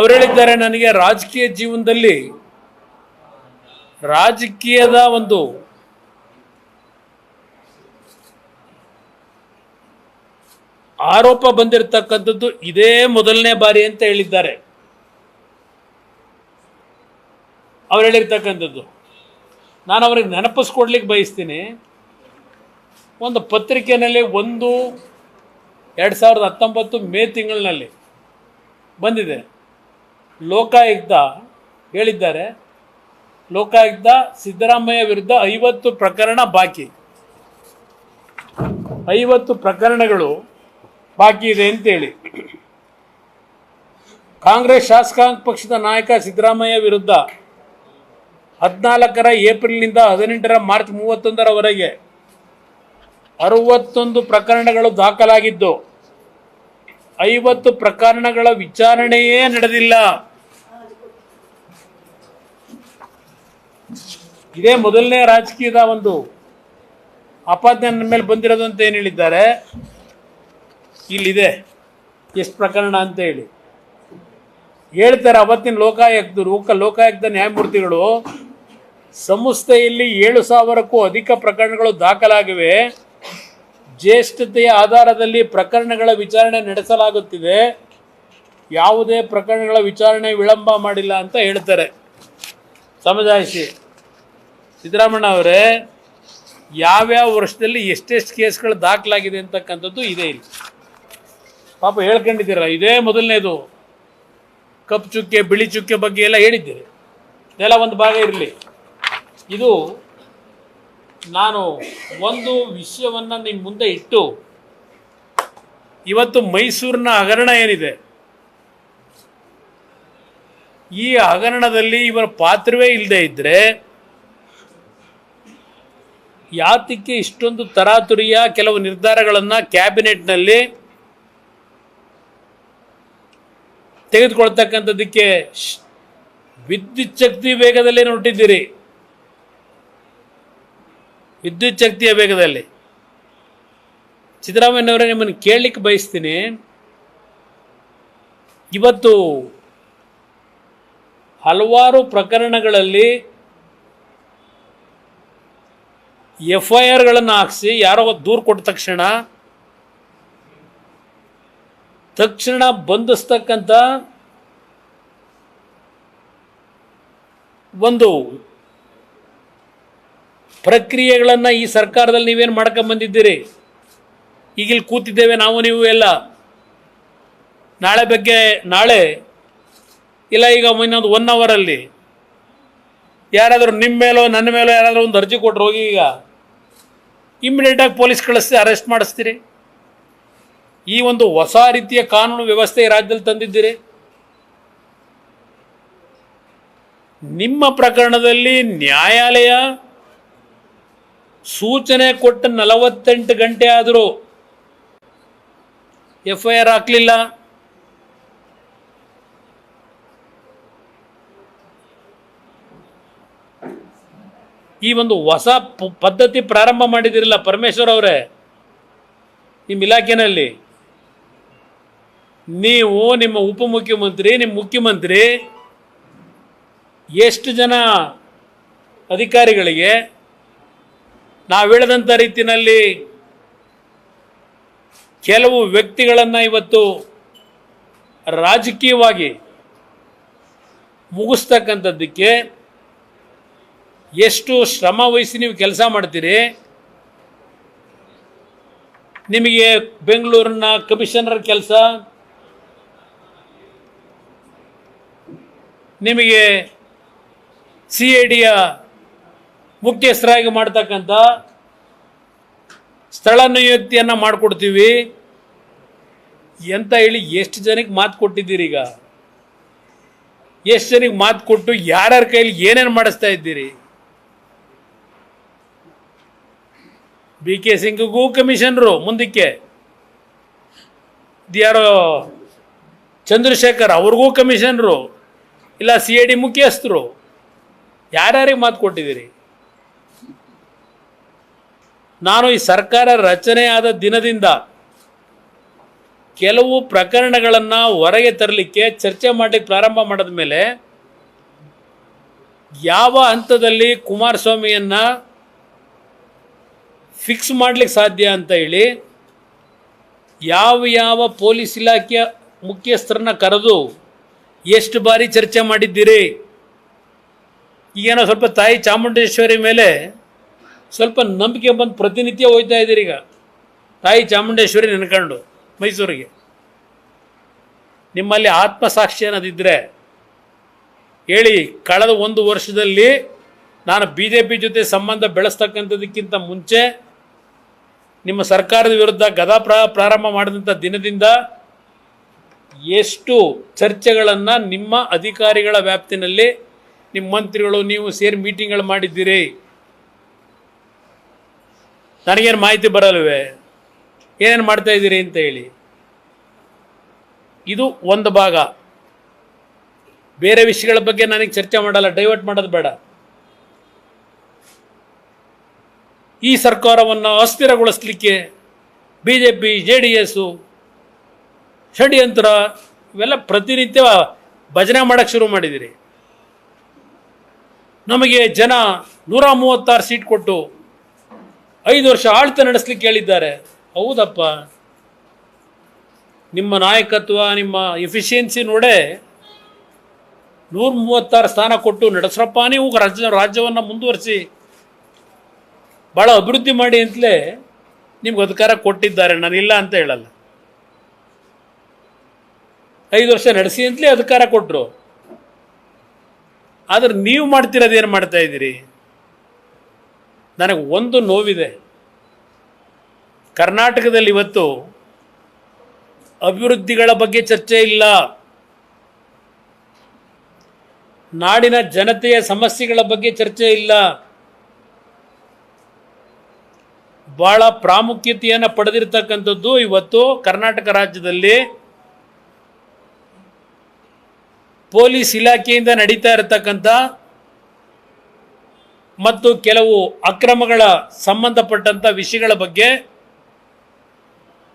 ಅವ್ರು ಹೇಳಿದ್ದಾರೆ, ನನಗೆ ರಾಜಕೀಯ ಜೀವನದಲ್ಲಿ ರಾಜಕೀಯದ ಒಂದು ಆರೋಪ ಬಂದಿರತಕ್ಕಂಥದ್ದು ಇದೇ ಮೊದಲನೇ ಬಾರಿ ಅಂತ ಹೇಳಿದ್ದಾರೆ. ಅವ್ರು ಹೇಳಿರ್ತಕ್ಕಂಥದ್ದು. ನಾನು ಅವ್ರಿಗೆ ನೆನಪಿಸ್ಕೊಡ್ಲಿಕ್ಕೆ ಬಯಸ್ತೀನಿ. ಒಂದು ಪತ್ರಿಕೆಯಲ್ಲಿ ಒಂದು ಎರಡು ಸಾವಿರದ ಹತ್ತೊಂಬತ್ತು ಮೇ ತಿಂಗಳಿನಲ್ಲಿ ಬಂದಿದೆ. ಲೋಕಾಯುಕ್ತ ಹೇಳಿದ್ದಾರೆ. ಲೋಕಾಯುಕ್ತ ಸಿದ್ದರಾಮಯ್ಯ ವಿರುದ್ಧ ಐವತ್ತು ಪ್ರಕರಣ ಬಾಕಿ. ಐವತ್ತು ಪ್ರಕರಣಗಳು ಬಾಕಿ ಇದೆ ಅಂತೇಳಿ. ಕಾಂಗ್ರೆಸ್ ಶಾಸಕಾಂಗ ಪಕ್ಷದ ನಾಯಕ ಸಿದ್ದರಾಮಯ್ಯ ವಿರುದ್ಧ ಹದಿನಾಲ್ಕರ ಏಪ್ರಿಲ್ನಿಂದ ಹದಿನೆಂಟರ ಮಾರ್ಚ್ ಮೂವತ್ತೊಂದರವರೆಗೆ ಅರವತ್ತೊಂದು ಪ್ರಕರಣಗಳು ದಾಖಲಾಗಿದ್ದು, ಐವತ್ತು ಪ್ರಕರಣಗಳ ವಿಚಾರಣೆಯೇ ನಡೆದಿಲ್ಲ. ಇದೇ ಮೊದಲನೇ ರಾಜಕೀಯದ ಒಂದು ಆಪಾದನೆ ನನ್ನ ಮೇಲೆ ಬಂದಿರೋದು ಅಂತ ಏನು ಹೇಳಿದ್ದಾರೆ? ಇಲ್ಲಿದೆ. ಎಷ್ಟು ಪ್ರಕರಣ ಅಂತ ಹೇಳಿ. ಹೇಳ್ತಾರೆ ಅವತ್ತಿನ ಲೋಕಾಯುಕ್ತರು ಲೋಕ ಲೋಕಾಯುಕ್ತ ನ್ಯಾಯಮೂರ್ತಿಗಳು, ಸಂಸ್ಥೆಯಲ್ಲಿ ಏಳು ಸಾವಿರಕ್ಕೂ ಅಧಿಕ ಪ್ರಕರಣಗಳು ದಾಖಲಾಗಿವೆ. ಜ್ಯೇಷ್ಠತೆಯ ಆಧಾರದಲ್ಲಿ ಪ್ರಕರಣಗಳ ವಿಚಾರಣೆ ನಡೆಸಲಾಗುತ್ತಿದೆ. ಯಾವುದೇ ಪ್ರಕರಣಗಳ ವಿಚಾರಣೆ ವಿಳಂಬ ಮಾಡಿಲ್ಲ ಅಂತ ಹೇಳ್ತಾರೆ. ಸಮಜಾಯಿಸಿ. ಸಿದ್ದರಾಮಣ್ಣ ಅವರೇ, ಯಾವ್ಯಾವ ವರ್ಷದಲ್ಲಿ ಎಷ್ಟೆಷ್ಟು ಕೇಸ್ಗಳು ದಾಖಲಾಗಿದೆ ಅಂತಕ್ಕಂಥದ್ದು ಇದೆ ಇಲ್ಲಿ. ಪಾಪ ಹೇಳ್ಕೊಂಡಿದ್ದೀರ ಇದೇ ಮೊದಲನೇದು. ಕಪ್ಪು ಚುಕ್ಕೆ, ಬಿಳಿ ಚುಕ್ಕೆ ಬಗ್ಗೆ ಎಲ್ಲ ಹೇಳಿದ್ದೀರಿ. ಇದೆಲ್ಲ ಒಂದು ಭಾಗ ಇರಲಿ. ಇದು ನಾನು ಒಂದು ವಿಷಯವನ್ನು ನಿಮ್ಮ ಮುಂದೆ ಇಟ್ಟು, ಇವತ್ತು ಮೈಸೂರಿನ ಹಗರಣ ಏನಿದೆ? ಈ ಹಗರಣದಲ್ಲಿ ಇವರ ಪಾತ್ರವೇ ಇಲ್ಲದೆ ಇದ್ದರೆ ಯಾತಕ್ಕೆ ಇಷ್ಟೊಂದು ತರಾತುರಿಯ ಕೆಲವು ನಿರ್ಧಾರಗಳನ್ನು ಕ್ಯಾಬಿನೆಟ್ನಲ್ಲಿ ತೆಗೆದುಕೊಳ್ತಕ್ಕಂಥದ್ದಕ್ಕೆ ವಿದ್ಯುತ್ ಶಕ್ತಿ ವೇಗದಲ್ಲಿ ಹೊರಟಿದ್ದೀರಿ. ವಿದ್ಯುತ್ ಶಕ್ತಿಯ ವೇಗದಲ್ಲಿ. ಸಿದ್ದರಾಮಯ್ಯನವರೇ ನಿಮ್ಮನ್ನು ಕೇಳಲಿಕ್ಕೆ ಬಯಸ್ತೀನಿ. ಇವತ್ತು ಹಲವಾರು ಪ್ರಕರಣಗಳಲ್ಲಿ ಎಫ್ ಐ ಆರ್ಗಳನ್ನು ಹಾಕಿಸಿ ಯಾರೋ ದೂರು ಕೊಟ್ಟ ತಕ್ಷಣ ತಕ್ಷಣ ಬಂಧಿಸ್ತಕ್ಕಂಥ ಒಂದು ಪ್ರಕ್ರಿಯೆಗಳನ್ನು ಈ ಸರ್ಕಾರದಲ್ಲಿ ನೀವೇನು ಮಾಡ್ಕೊಂಬಂದಿದ್ದೀರಿ? ಈಗ ಇಲ್ಲಿ ಕೂತಿದ್ದೇವೆ ನಾವು ನೀವು ಎಲ್ಲ. ನಾಳೆ ಬಗ್ಗೆ ನಾಳೆ ಇಲ್ಲ ಈಗ ಇನ್ನೊಂದು ಒನ್ ಅವರಲ್ಲಿ ಯಾರಾದರೂ ನಿಮ್ಮ ಮೇಲೋ, ನನ್ನ ಮೇಲೋ ಯಾರಾದರೂ ಒಂದು ಅರ್ಜಿ ಕೊಟ್ಟರು ಹೋಗಿ ಈಗ. ಇಮ್ಮಿಡಿಯೇಟಾಗಿ ಪೊಲೀಸ್ ಕಳಿಸ್ತೀರಿ ಅರೆಸ್ಟ್ ಮಾಡಿಸ್ತೀರಿ. ಈ ಒಂದು ಹೊಸ ರೀತಿಯ ಕಾನೂನು ವ್ಯವಸ್ಥೆ ರಾಜ್ಯದಲ್ಲಿ ತಂದಿದ್ದೀರಿ. ನಿಮ್ಮ ಪ್ರಕರಣದಲ್ಲಿ ನ್ಯಾಯಾಲಯ ಸೂಚನೆ ಕೊಟ್ಟ ನಲವತ್ತೆಂಟು ಗಂಟೆ ಆದರೂ ಎಫ್ ಐ ಆರ್ ಹಾಕಲಿಲ್ಲ. ಈ ಒಂದು ಹೊಸ ಪದ್ಧತಿ ಪ್ರಾರಂಭ ಮಾಡಿದಿರಲ್ಲ ಪರಮೇಶ್ವರ್ ಅವರೇ? ನಿಮ್ಮ ಇಲಾಖೆನಲ್ಲಿ. ನೀವು ನಿಮ್ಮ ಉಪಮುಖ್ಯಮಂತ್ರಿ ನಿಮ್ಮ ಮುಖ್ಯಮಂತ್ರಿ ಎಷ್ಟು ಜನ ಅಧಿಕಾರಿಗಳಿಗೆ ನಾವು ಹೇಳಿದಂಥ ರೀತಿಯಲ್ಲಿ ಕೆಲವು ವ್ಯಕ್ತಿಗಳನ್ನು ಇವತ್ತು ರಾಜಕೀಯವಾಗಿ ಮುಗಿಸ್ತಕ್ಕಂಥದ್ದಕ್ಕೆ ಎಷ್ಟು ಶ್ರಮ ವಹಿಸಿ ನೀವು ಕೆಲಸ ಮಾಡ್ತೀರಿ? ನಿಮಗೆ ಬೆಂಗಳೂರಿನ ಕಮಿಷನರ್ ಕೆಲಸ? ನಿಮಗೆ ಸಿ ಐ ಡಿಯ ಮುಖ್ಯಸ್ಥರಾಗಿ ಮಾಡ್ತಕ್ಕಂಥ ಸ್ಥಳ ನಿಯುಕ್ತಿಯನ್ನು ಮಾಡಿಕೊಡ್ತೀವಿ. ಎಂತ ಹೇಳಿ ಎಷ್ಟು ಜನಕ್ಕೆ ಮಾತು ಕೊಟ್ಟಿದ್ದೀರಿ ಈಗ? ಎಷ್ಟು ಜನಕ್ಕೆ ಮಾತು ಕೊಟ್ಟು ಯಾರ್ಯಾರ ಕೈಲಿ ಏನೇನು ಮಾಡಿಸ್ತಾ ಇದ್ದೀರಿ? ಬಿ ಕೆ ಸಿಂಗ್ಗೂ ಕಮಿಷನರು ಮುಂದಕ್ಕೆ. ಯಾರೋ? ಚಂದ್ರಶೇಖರ್ ಅವ್ರಿಗೂ ಕಮಿಷನರು ಇಲ್ಲ ಸಿ ಎ ಡಿ ಮುಖ್ಯಸ್ಥರು. ಯಾರ್ಯಾರಿಗೆ ಮಾತು ಕೊಟ್ಟಿದ್ದೀರಿ? ನಾನು ಈ ಸರ್ಕಾರ ರಚನೆ ಆದ ದಿನದಿಂದ ಕೆಲವು ಪ್ರಕರಣಗಳನ್ನು ಹೊರಗೆ ತರಲಿಕ್ಕೆ ಚರ್ಚೆ ಮಾಡಲಿಕ್ಕೆ ಪ್ರಾರಂಭ ಮಾಡಿದ ಮೇಲೆ ಯಾವ ಹಂತದಲ್ಲಿ ಕುಮಾರಸ್ವಾಮಿಯನ್ನು ಫಿಕ್ಸ್ ಮಾಡಲಿಕ್ಕೆ ಸಾಧ್ಯ ಅಂತ ಹೇಳಿ ಯಾವ ಯಾವ ಪೊಲೀಸ್ ಇಲಾಖೆಯ ಮುಖ್ಯಸ್ಥರನ್ನ ಕರೆದು ಎಷ್ಟು ಬಾರಿ ಚರ್ಚೆ ಮಾಡಿದ್ದೀರಿ? ಈಗೇನೋ ಸ್ವಲ್ಪ ತಾಯಿ ಚಾಮುಂಡೇಶ್ವರಿ ಮೇಲೆ ಸ್ವಲ್ಪ ನಂಬಿಕೆ ಬಂದು ಪ್ರತಿನಿತ್ಯ ಹೋಯ್ತಾ ಇದ್ದೀರಿ ಈಗ. ತಾಯಿ ಚಾಮುಂಡೇಶ್ವರಿ ನೆನ್ಕೊಂಡು, ಮೈಸೂರಿಗೆ. ನಿಮ್ಮಲ್ಲಿ ಆತ್ಮಸಾಕ್ಷಿ ಅನ್ನೋದಿದ್ದರೆ ಹೇಳಿ, ಕಳೆದ ಒಂದು ವರ್ಷದಲ್ಲಿ ನಾನು ಬಿ ಜೆ ಪಿ ಜೊತೆ ಸಂಬಂಧ ಬೆಳೆಸ್ತಕ್ಕಂಥದ್ದಕ್ಕಿಂತ ಮುಂಚೆ ನಿಮ್ಮ ಸರ್ಕಾರದ ವಿರುದ್ಧ ಗದಾ ಪ್ರ, ಪ್ರಾರಂಭ ಮಾಡಿದಂಥ ದಿನದಿಂದ ಎಷ್ಟು ಚರ್ಚೆಗಳನ್ನು ನಿಮ್ಮ ಅಧಿಕಾರಿಗಳ ವ್ಯಾಪ್ತಿನಲ್ಲಿ ನಿಮ್ಮ ಮಂತ್ರಿಗಳು, ನೀವು ಸೇರಿ ಮೀಟಿಂಗ್ಗಳು ಮಾಡಿದ್ದೀರಿ? ನನಗೇನು ಮಾಹಿತಿ ಬರಲ್ವೇ? ಏನೇನು ಮಾಡ್ತಾ ಇದ್ದೀರಿ ಅಂತ ಹೇಳಿ. ಇದು ಒಂದು ಭಾಗ. ಬೇರೆ ವಿಷಯಗಳ ಬಗ್ಗೆ ನನಗೆ ಚರ್ಚೆ ಮಾಡಲ್ಲ, ಡೈವರ್ಟ್ ಮಾಡೋದು ಬೇಡ. ಈ ಸರ್ಕಾರವನ್ನು ಅಸ್ಥಿರಗೊಳಿಸಲಿಕ್ಕೆ B J P J D S ಷಡ್ಯಂತ್ರ ಇವೆಲ್ಲ ಪ್ರತಿನಿತ್ಯ ಭಜನೆ ಮಾಡೋಕ್ಕೆ ಶುರು ಮಾಡಿದಿರಿ. ನಮಗೆ ಜನ ನೂರ ಮೂವತ್ತಾರು ಸೀಟ್ ಕೊಟ್ಟು ಐದು ವರ್ಷ ಆಳ್ತ ನಡೆಸ್ಲಿಕ್ಕೆ ಹೇಳಿದ್ದಾರೆ. ಹೌದಪ್ಪ. ನಿಮ್ಮ ನಾಯಕತ್ವ, ನಿಮ್ಮ ಎಫಿಷಿಯನ್ಸಿ ನೋಡೇ ನೂರ ಮೂವತ್ತಾರು ಸ್ಥಾನ ಕೊಟ್ಟು ನಡೆಸ್ರಪ್ಪ. ನೀವು ರಾಜ್ಯ, ರಾಜ್ಯವನ್ನು ಮುಂದುವರಿಸಿ ಭಾಳ ಅಭಿವೃದ್ಧಿ ಮಾಡಿ ಅಂತಲೇ ನಿಮ್ಗೆ ಅಧಿಕಾರ ಕೊಟ್ಟಿದ್ದಾರೆ. ನಾನು ಇಲ್ಲ ಅಂತ ಹೇಳಲ್ಲ. ಐದು ವರ್ಷ ನಡೆಸಿ ಅಂತಲೇ ಅಧಿಕಾರ ಕೊಟ್ಟರು ಆದರೆ ನೀವು ಮಾಡ್ತಿರೋದು ಏನು ಮಾಡ್ತಾ ಇದ್ದೀರಿ? ನನಗೆ ಒಂದು ನೋವಿದೆ. ಕರ್ನಾಟಕದಲ್ಲಿ ಇವತ್ತು ಅಭಿವೃದ್ಧಿಗಳ ಬಗ್ಗೆ ಚರ್ಚೆ ಇಲ್ಲ. ನಾಡಿನ ಜನತೆಯ ಸಮಸ್ಯೆಗಳ ಬಗ್ಗೆ ಚರ್ಚೆ ಇಲ್ಲ. ಬಹಳ ಪ್ರಾಮುಖ್ಯತೆಯನ್ನು ಪಡೆದಿರ್ತಕ್ಕಂಥದ್ದು ಇವತ್ತು ಕರ್ನಾಟಕ ರಾಜ್ಯದಲ್ಲಿ ಪೊಲೀಸ್ ಇಲಾಖೆಯಿಂದ ನಡೀತಾ ಇರತಕ್ಕಂಥ ಮತ್ತು ಕೆಲವು ಅಕ್ರಮಗಳ ಸಂಬಂಧಪಟ್ಟಂಥ ವಿಷಯಗಳ ಬಗ್ಗೆ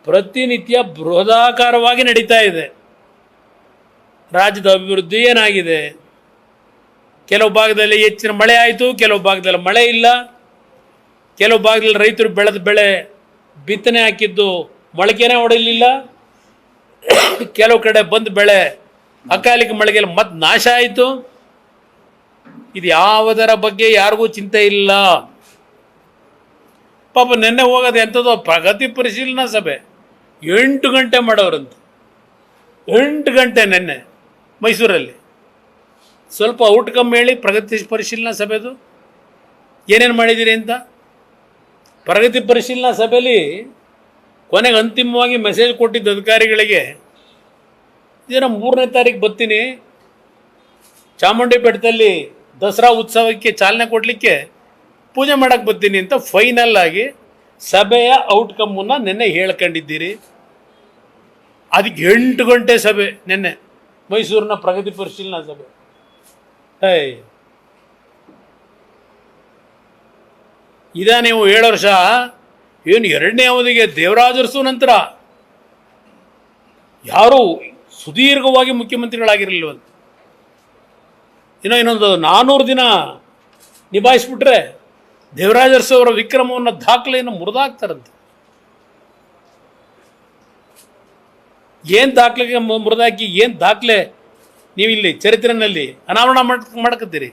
ಪ್ರತಿನಿತ್ಯ ಬೃಹದಾಕಾರವಾಗಿ ನಡೀತಾ ಇದೆ. ರಾಜ್ಯದ ಅಭಿವೃದ್ಧಿ ಏನಾಗಿದೆ? ಕೆಲವು ಭಾಗದಲ್ಲಿ ಹೆಚ್ಚಿನ ಮಳೆ ಆಯಿತು, ಕೆಲವು ಭಾಗದಲ್ಲಿ ಮಳೆ ಇಲ್ಲ. ಕೆಲವು ಭಾಗದಲ್ಲಿ ರೈತರು ಬೆಳೆದ ಬೆಳೆ ಬಿತ್ತನೆ ಹಾಕಿದ್ದು ಮೊಳಕೆನೇ ಹೊಡೆಯಲಿಲ್ಲ. ಕೆಲವು ಕಡೆ ಬಂದ ಬೆಳೆ ಅಕಾಲಿಕ ಮಳೆಗೆಲ್ಲ ಮತ್ತೆ ನಾಶ ಆಯಿತು. ಇದು ಯಾವುದರ ಬಗ್ಗೆ ಯಾರಿಗೂ ಚಿಂತೆ ಇಲ್ಲ. ಪಾಪ ನಿನ್ನೆ ಹೋಗೋದು ಎಂಥದ್ದು ಪ್ರಗತಿ ಪರಿಶೀಲನಾ ಸಭೆ. ಎಂಟು ಗಂಟೆ ಮಾಡೋರಂತ. ಎಂಟು ಗಂಟೆ ನಿನ್ನೆ ಮೈಸೂರಲ್ಲಿ. ಸ್ವಲ್ಪ ಔಟ್ಕಮ್ ಹೇಳಿ ಪ್ರಗತಿ ಪರಿಶೀಲನಾ ಸಭೆದು ಏನೇನು ಮಾಡಿದ್ದೀರಿ ಅಂತ? ಪ್ರಗತಿ ಪರಿಶೀಲನಾ ಸಭೆಯಲ್ಲಿ ಕೊನೆಗೆ ಅಂತಿಮವಾಗಿ ಮೆಸೇಜ್ ಕೊಟ್ಟಿದ್ದ ಅಧಿಕಾರಿಗಳಿಗೆ ಇದನ್ನು ಮೂರನೇ ತಾರೀಕು ಬರ್ತೀನಿ. ಚಾಮುಂಡಿ ಬೆಟ್ಟದಲ್ಲಿ ದಸರಾ ಉತ್ಸವಕ್ಕೆ ಚಾಲನೆ ಕೊಡಲಿಕ್ಕೆ ಪೂಜೆ ಮಾಡೋಕ್ಕೆ ಬರ್ತೀನಿ ಅಂತ ಫೈನಲ್ ಆಗಿ ಸಭೆಯ ಔಟ್ಕಮ್ಮನ್ನು ನಿನ್ನೆ ಹೇಳ್ಕೊಂಡಿದ್ದೀರಿ. ಅದಕ್ಕೆ ಎಂಟು ಗಂಟೆ ಸಭೆ ನಿನ್ನೆ ಮೈಸೂರಿನ ಪ್ರಗತಿ ಪರಿಶೀಲನಾ ಸಭೆ. ಹೇ ಇದ ನೀವು ಏಳು ವರ್ಷ ಏನು ಎರಡನೇ ಅವಧಿಗೆ ದೇವರಾಜರಸು ನಂತರ ಯಾರೂ ಸುದೀರ್ಘವಾಗಿ ಮುಖ್ಯಮಂತ್ರಿಗಳಾಗಿರಲಿಲ್ವಂತ. ಇನ್ನೂ ಇನ್ನೊಂದು ನಾನ್ನೂರು ದಿನ ನಿಭಾಯಿಸ್ಬಿಟ್ರೆ ದೇವರಾಜರಸು ಅವರ ವಿಕ್ರಮವನ್ನು ದಾಖಲೆಯನ್ನು ಮುರಿದಾಕ್ತಾರಂತೆ. ಏನು ದಾಖಲೆಗೆ ಮುರಿದಾಕಿ, ಏನು ದಾಖಲೆ ನೀವು ಇಲ್ಲಿ ಚರಿತ್ರೆಯಲ್ಲಿ ಅನಾವರಣ ಮಾಡ್, ಮಾಡಕತ್ತೀರಿ?